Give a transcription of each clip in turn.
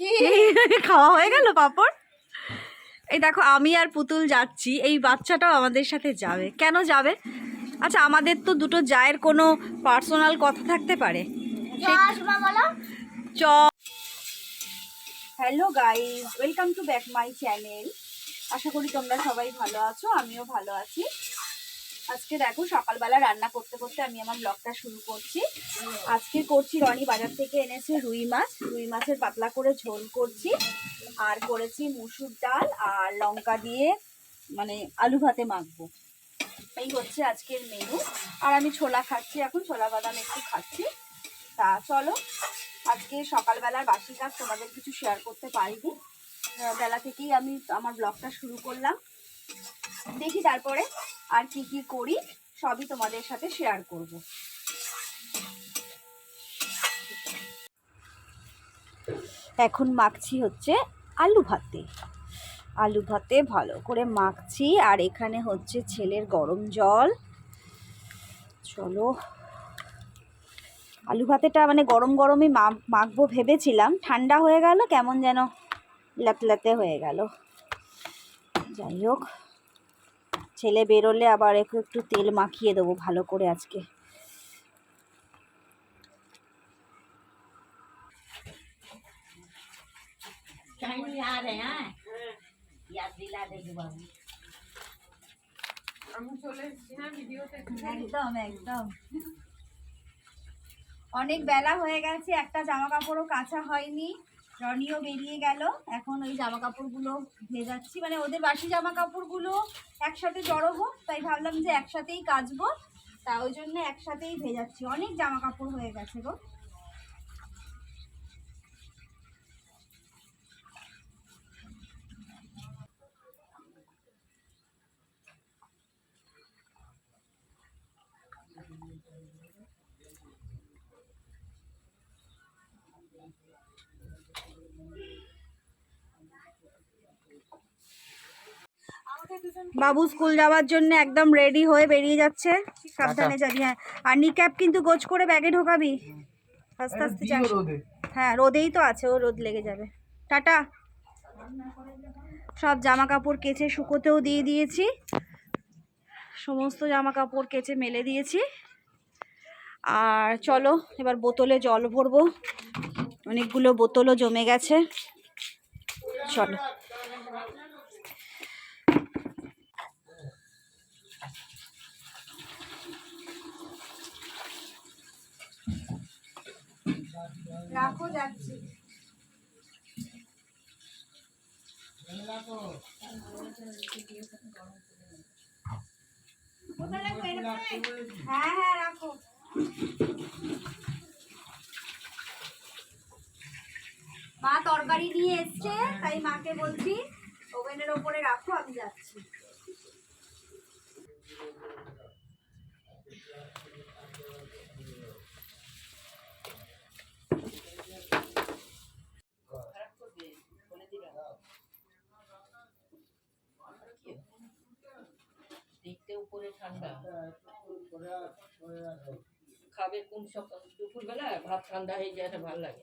খাওয়া হয়ে গেল পাপড়? এই দেখো আমি আর পুতুল যাচ্ছি। এই বাচ্চাটাও আমাদের সাথে যাবে। কেন যাবে? আচ্ছা আমাদের তো দুটো জায়ের কোনো পার্সোনাল কথা থাকতে পারে। চ hello guys welcome to back my channel আশা করি তোমরা সবাই ভালো আছো আমিও ভালো আছি। আজকে দেখো সকালবেলা রান্না করতে করতে আমি আমার ব্লগটা শুরু করছি। আজকে করছি রনি বাজার থেকে এনেছে রুই মাছ। রুই মাছের পাতলা করে ঝোল করছি। আর করেছি মুসুর ডাল আর লঙ্কা দিয়ে মানে আলু ভাতে মাখবো। এই হচ্ছে আজকের মেনু আর আমি ছোলা খাচ্ছি এখন, ছোলা বাদাম একটু খাচ্ছি। তা চলো, আজকে সকালবেলার বাসি কাজ তোমাদের কিছু শেয়ার করতে পারিনি। বেলা থেকেই আমি আমার ব্লগটা শুরু করলাম। দেখি তারপরে আর কি কি করি, সবই তোমাদের সাথে শেয়ার করব। এখন মাখছি হচ্ছে আলু ভাতে। আলু ভাতে ভালো করে মাখছি আর এখানে হচ্ছে ছেলের গরম জল। চলো, আলু ভাতেটা মানে গরম গরমই মাখবো ভেবেছিলাম, ঠান্ডা হয়ে গেল, কেমন যেন লাতলাতে হয়ে গেল। যাই হোক ছেলে বেরোলে আবার একটু একটু তেল মাখিয়ে দেবো ভালো করে আজকে। একদম একদম। অনেক বেলা হয়ে গেছে, একটা জামা কাপড়ও কাঁচা হয়নি। রনিও বেরিয়ে গেল। এখন ওই জামা কাপড়গুলো ভেজাচ্ছি। মানে ওদের বাসি জামা কাপড়গুলো একসাথে জড়ো হোক, তাই ভাবলাম যে একসাথেই কাচবো। তা ওই জন্য একসাথেই ভেজাচ্ছি। অনেক জামা কাপড় হয়ে গেছে গো। বাবু স্কুল যাওয়ার জন্য একদম রেডি হয়ে বেরিয়ে যাচ্ছে। সাবধানে যাবি হ্যাঁ। আর নিক্যাপ কিন্তু গোছ করে ব্যাগে ঢোকাবি। আস্তে আস্তে যাস হ্যাঁ রোদেই তো আছে ও রোদ লেগে যাবে। টাটা। সব জামা কাপড় কেচে শুকোতেও দিয়ে দিয়েছি। সমস্ত জামা কাপড় কেচে মেলে দিয়েছি। আর চলো এবার বোতলে জল ভরবো। অনেকগুলো বোতলও জমে গেছে। চলো। রাখো যাচ্ছি? হ্যাঁ হ্যাঁ রাখো। মা তরকারি নিয়ে এসছে তাই মাকে বলছি ওভেনের ওপরে খাবে কোন সকাল? দুপুরবেলা ভাত ঠান্ডা হয়ে যায় ভালো লাগে।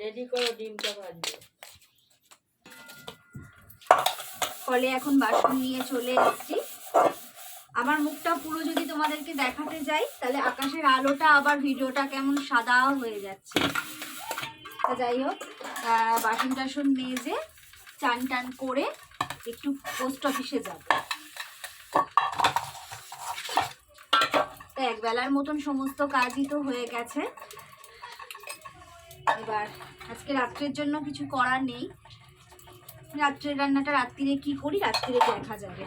রেডি করো ডিমটা ভাজবে। ফলে এখন বাসন নিয়ে চলে এসেছি। আমার মুখটা পুরো যদি তোমাদেরকে দেখাতে যাই, তাহলে আকাশের আলোটা আবার ভিডিওটা কেমন সাদা হয়ে যাচ্ছে। যাই হোক বাসন টাসন মেজে চান টান করে একটু পোস্ট অফিসে যাব। তো একবেলার মতন সমস্ত কাজই তো হয়ে গেছে। এবার আজকে রাত্রের জন্য কিছু করার নেই। রাত্রের রান্নাটা রাত্রিরে কি করি? রাত্রিরে দেখা যাবে।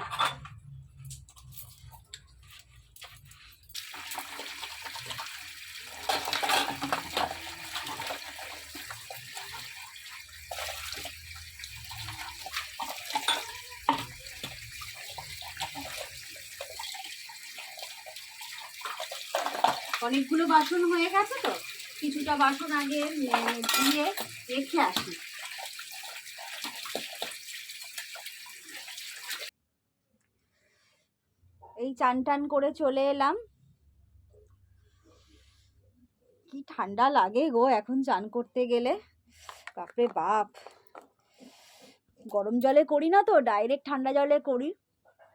অনেকগুলো বাসন হয়ে গেছে তো। কিছুটা বাসন আগে দিয়ে রেখে আসি। এই চান টান করে চলে এলাম। কি ঠান্ডা লাগে গো এখন চান করতে গেলে। বাপরে বাপ। গরম জলে করি না তো, ডাইরেক্ট ঠান্ডা জলে করি।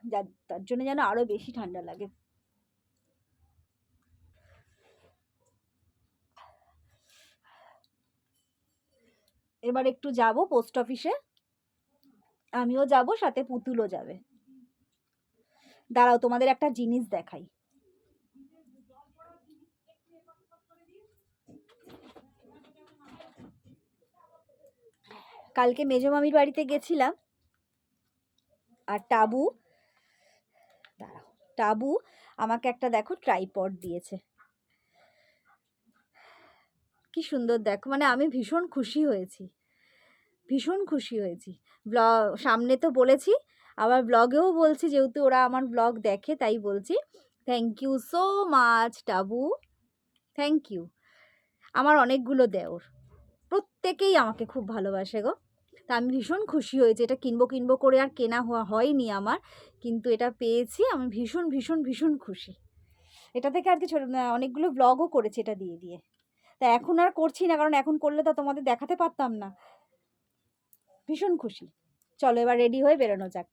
যার, তার জন্য যেন আরও বেশি ঠান্ডা লাগে। এবার একটু যাব পোস্ট অফিসে আমিও যাব, সাথে পুতুলও যাবে। দাঁড়াও, তোমাদের একটা জিনিস দেখাই। কালকে মেজো মামির বাড়িতে গেছিলাম। আর টাবু, দাঁড়াও, টাবু আমাকে একটা দেখো ট্রাইপড দিয়েছে। কি সুন্দর দেখো মানে আমি ভীষণ খুশি হয়েছি। ভীষণ খুশি হয়েছি। ব্লগ সামনে তো বলেছি, আবার ব্লগেও বলছি, যেহেতু ওরা আমার ব্লগ দেখে তাই বলছি। Thank you so much Tabu thank you আমার অনেকগুলো দেওর। প্রত্যেকেই আমাকে খুব ভালোবাসে গো। তা আমি ভীষণ খুশি হয়েছি। এটা কিনবো কিনবো করে আর কেনা হওয়া হয়নি আমার, কিন্তু এটা পেয়েছি। আমি ভীষণ ভীষণ ভীষণ খুশি। এটা থেকে আর কি ছোট অনেকগুলো ব্লগও করেছি এটা দিয়ে দিয়ে। তা এখন আর করছি না, কারণ এখন করলে তো তোমাদের দেখাতে পারতাম না। ভীষণ খুশি। চলো এবার রেডি হয়ে বেরোনো যাক।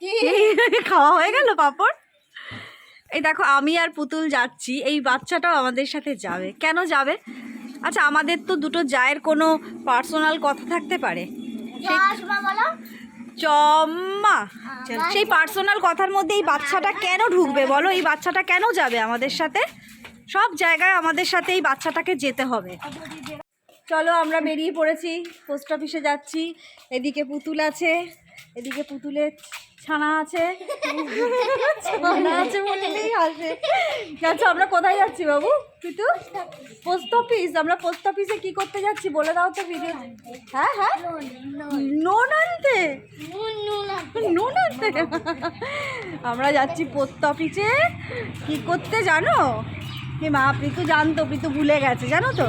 খাওয়া হয়ে গেল পাপড়? এই দেখো আমি আর পুতুল যাচ্ছি এই বাচ্চাটাও আমাদের সাথে যাবে। কেন যাবে? আচ্ছা আমাদের তো দুটো জায়ের কোনো পার্সোনাল কথা থাকতে পারে। চম্মা। সেই পার্সোনাল কথার মধ্যে এই বাচ্চাটা কেন ঢুকবে বলো? এই বাচ্চাটা কেন যাবে আমাদের সাথে? সব জায়গায় আমাদের সাথে এই বাচ্চাটাকে যেতে হবে। চলো আমরা বেরিয়ে পড়েছি পোস্ট অফিসে যাচ্ছি। এদিকে পুতুল আছে, এদিকে পুতুলের ছানা আছে। আমরা কোথায় যাচ্ছি বাবু? কিন্তু পোস্ট অফিস আমরা পোস্ট অফিসে কি করতে যাচ্ছি বলে দাও তো ভিডিও হ্যাঁ হ্যাঁ? নোন আনতে নুন আনতে আমরা যাচ্ছি পোস্ট অফিসে কি করতে জানো? হে মা প্রীতু জানতো প্রীতু ভুলে গেছে, জানো তো?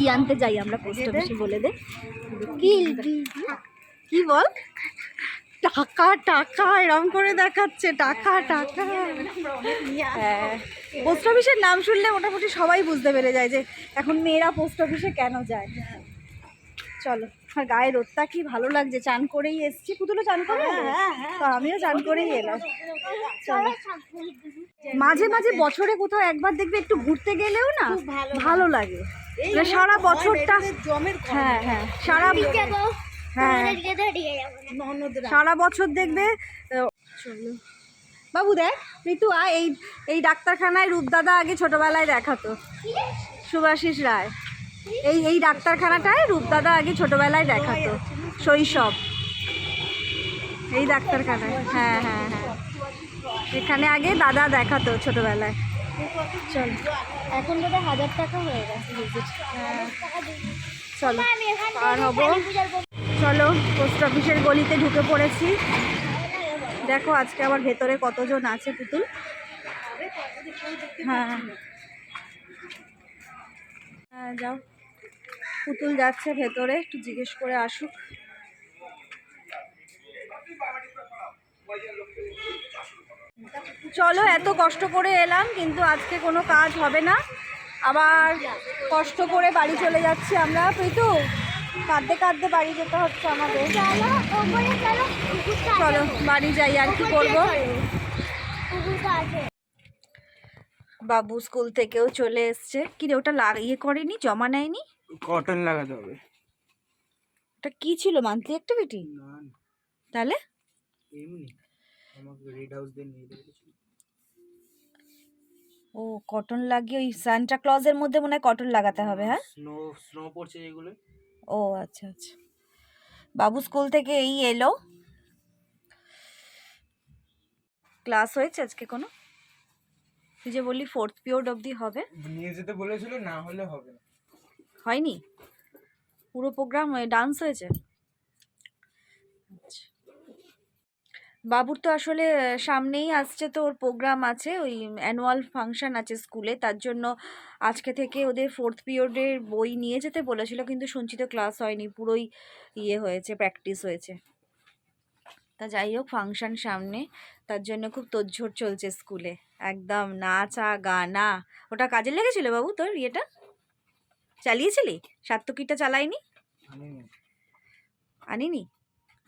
কি আনতে যাই আমরা পোস্ট অফিসে বলে দে। কি কি বল? টাকা টাকা এরম করে দেখাচ্ছে। টাকা টাকা। হ্যাঁ। পোস্ট অফিসের নাম শুনলে মোটামুটি সবাই বুঝতে পেরে যায় যে এখন মেয়েরা পোস্ট অফিসে কেন যায়। চলো। আর গায়ে রোদটা কি ভালো লাগছে? চান করেই এসছি। পুতুলো চান করে এলে? তো আমিও চান করেই এলাম। মাঝে মাঝে বছরে কোথাও একবার দেখবে একটু ঘুরতে গেলেও না ভালো লাগে। মানে সারা বছরটা হ্যাঁ হ্যাঁ সারা হ্যাঁ। সারা বছর দেখবে বাবু দেখ ঋতু আয় এই এই ডাক্তারখানায় রূপদাদা আগে ছোটবেলায় দেখাতো। সুভাষিস রায়। এই এই ডাক্তারখানাটায় রূপদাদা আগে ছোটবেলায় দেখাতো শৈশব। এই ডাক্তারখানায় হ্যাঁ হ্যাঁ হ্যাঁ। এখানে আগে দাদা দেখাতো ছোটবেলায়। চল। এখন হাজার টাকা হয়ে গেছে চলো পার হব। চলো পোস্ট অফিসের গলিতে ঢুকে পড়েছি। দেখো আজকে আবার ভেতরে কতজন আছে পুতুল? হ্যাঁ। হ্যাঁ যাও। পুতুল যাচ্ছে ভেতরে, একটু জিজ্ঞেস করে আসুক। চলো, এত কষ্ট করে এলাম, কিন্তু আজকে কোনো কাজ হবে না। আবার কষ্ট করে বাড়ি চলে যাচ্ছি আমরা। প্রীতু, কাঁদতে কাঁদতে বাড়ি যেতে হচ্ছে আমাদের। চলো, বাড়ি যাই, আর কি করব? বাবু স্কুল থেকেও চলে এসছে। কি রে ওটা ইয়ে করেনি, জমা নেয়নি? কটন লাগাতে হবে। ওটা কি ছিল? মান্থলি অ্যাক্টিভিটি না না, তাহলে? এমনি। আমাকে রেড হাউস দিয়ে নিয়ে গেছিল ও কটন লাগিয়ে ওই সান্টা ক্লজের মধ্যে মনে হয় কটন লাগাতে হবে হ্যাঁ? স্নো স্নো পড়ছে যেগুলো। ও আচ্ছা আচ্ছা। বাবু স্কুল থেকে এই এলো। ক্লাস হয়েছে আজকে কোনো? তুই যে বললি ফোর্থ পিরিয়ড অবধি হবে। নিয়ে যেতে বলেছিল না হলে হবে না। হয়নি? পুরো প্রোগ্রাম ডান্স হয়েছে? আচ্ছা। বাবুর তো আসলে সামনেই আসছে তো ওর প্রোগ্রাম আছে, ওই অ্যানুয়াল ফাংশন আছে স্কুলে তার জন্য আজকে থেকে ওদের ফোর্থ পিরিয়ডের বই নিয়ে যেতে বলেছিল, কিন্তু শুনছি তো ক্লাস হয়নি, পুরোই ইয়ে হয়েছে প্র্যাকটিস হয়েছে। তা যাই হোক ফাংশন সামনে, তার জন্য খুব তোড়জোড় চলছে স্কুলে একদম নাচা গানা ওটা কাজে লেগেছিল বাবু তোর ইয়েটা? চালিয়েছিলি? সাত্তকিটা চালাইনি আনিনি। আনিনি?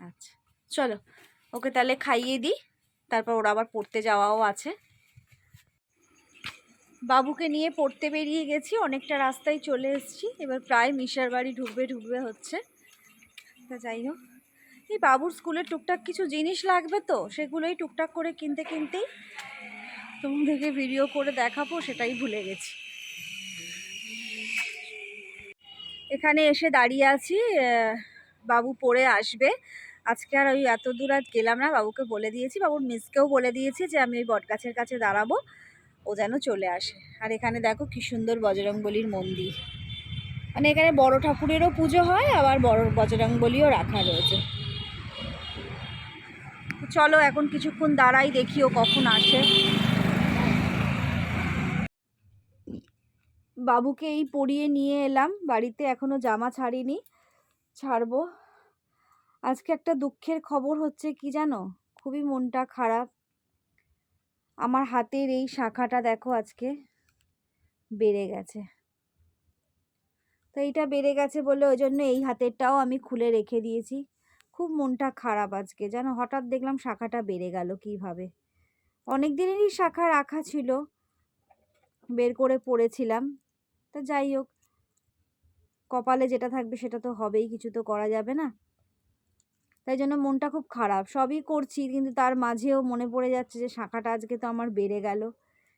আচ্ছা চলো ওকে তাহলে খাইয়ে দিই। তারপর ওরা আবার পড়তে যাওয়াও আছে। বাবুকে নিয়ে পড়তে বেরিয়ে গেছি অনেকটা রাস্তায় চলে এসেছি। এবার প্রায় মিশার বাড়ি ঢুকবে ঢুকবে হচ্ছে। তা যাই হোক এই বাবুর স্কুলে টুকটাক কিছু জিনিস লাগবে তো সেগুলোই টুকটাক করে কিনতে কিনতেই তোমাদেরকে ভিডিও করে দেখাবো সেটাই ভুলে গেছি। এখানে এসে দাঁড়িয়ে আছি বাবু পড়ে আসবে। আজকে আর ওই এত দূর আর গেলাম না, বাবুকে বলে দিয়েছি, বাবুর মিসকেও বলে দিয়েছি যে আমি ওই বটগাছের কাছে দাঁড়াবো, ও যেন চলে আসে। আর এখানে দেখো কি সুন্দর বজরংবলির মন্দির। মানে এখানে বড় ঠাকুরেরও পুজো হয়, আবার বড় বজরংবলিও রাখা রয়েছে। চলো এখন কিছুক্ষণ দাঁড়াই, দেখি ও কখন আসে। বাবুকে এই পরিয়ে নিয়ে এলাম। বাড়িতে এখনও জামা ছাড়িনি। ছাড়বো। আজকে একটা দুঃখের খবর হচ্ছে কি জানো? খুবই মনটা খারাপ। আমার হাতের এই শাখাটা দেখো আজকে বেড়ে গেছে। তো এইটা বেড়ে গেছে বলে ওই জন্য এই হাতেরটাও আমি খুলে রেখে দিয়েছি। খুব মনটা খারাপ আজকে। যেন হঠাৎ দেখলাম শাখাটা বেড়ে গেল কীভাবে। অনেক দিনেরই শাখা রাখা ছিল। বের করে পড়েছিলাম। তা যাই হোক, কপালে যেটা থাকবে সেটা তো হবেই, কিছু তো করা যাবে না। তাই জন্য মনটা খুব খারাপ। সবই করছি, কিন্তু তার মাঝেও মনে পড়ে যাচ্ছে যে শাখাটা আজকে তো আমার বেড়ে গেল,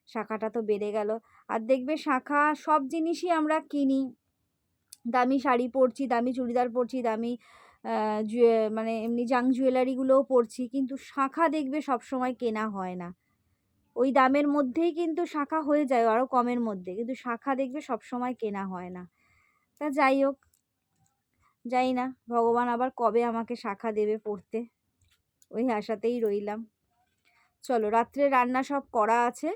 শাখাটা তো বেড়ে গেল। আর দেখবে শাখা সব জিনিসই আমরা কিনি। দামি শাড়ি পরছি, দামি চুড়িদার পরছি, দামি মানে এমনি জাং জুয়েলারিগুলোও পরছি, কিন্তু শাখা দেখবে সব সময় কেনা হয় না। ওই দামের মধ্যেই কিন্তু শাখা হয়ে যায় আরও কমের মধ্যে। কিন্তু শাখা দেখবে সব সময় কেনা হয় না। তা যাই হোক যাই না, ভগবান আবার কবে আমাকে শাখা দেবে পড়তে। ওই আশাতেই রইলাম। চলো, রাত্রে রান্না সব করা আছে।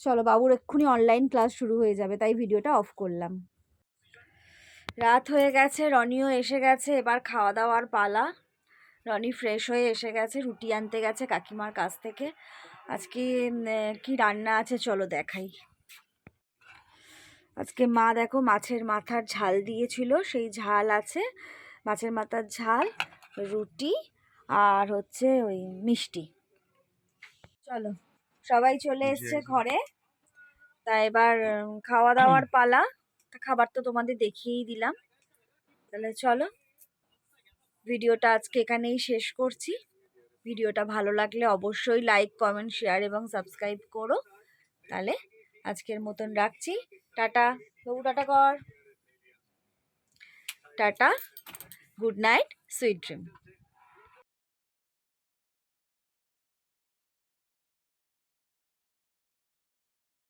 চলো, বাবুর এক্ষুনি অনলাইন ক্লাস শুরু হয়ে যাবে, তাই ভিডিওটা অফ করলাম। রাত হয়ে গেছে, রনিও এসে গেছে, এবার খাওয়া দাওয়ার পালা। রনি ফ্রেশ হয়ে এসে গেছে রুটি আনতে গেছে কাকিমার কাছ থেকে। আজকে কি রান্না আছে চলো দেখাই। আজকে মা দেখো মাছের মাথার ঝাল দিয়েছিল সেই ঝাল আছে। মাছের মাথার ঝাল রুটি আর হচ্ছে ওই মিষ্টি। চলো সবাই চলে এসছে ঘরে। তা এবার খাওয়া দাওয়ার পালা। তা খাবার তো তোমাদের দেখিয়েই দিলাম। তাহলে চলো। ভিডিওটা আজকে এখানেই শেষ করছি। ভিডিওটা ভালো লাগলে অবশ্যই লাইক কমেন্ট শেয়ার এবং সাবস্ক্রাইব করো। তাহলে আজকের মতন রাখছি। টাটা, বাবু টাটা কর। Tata good night sweet dream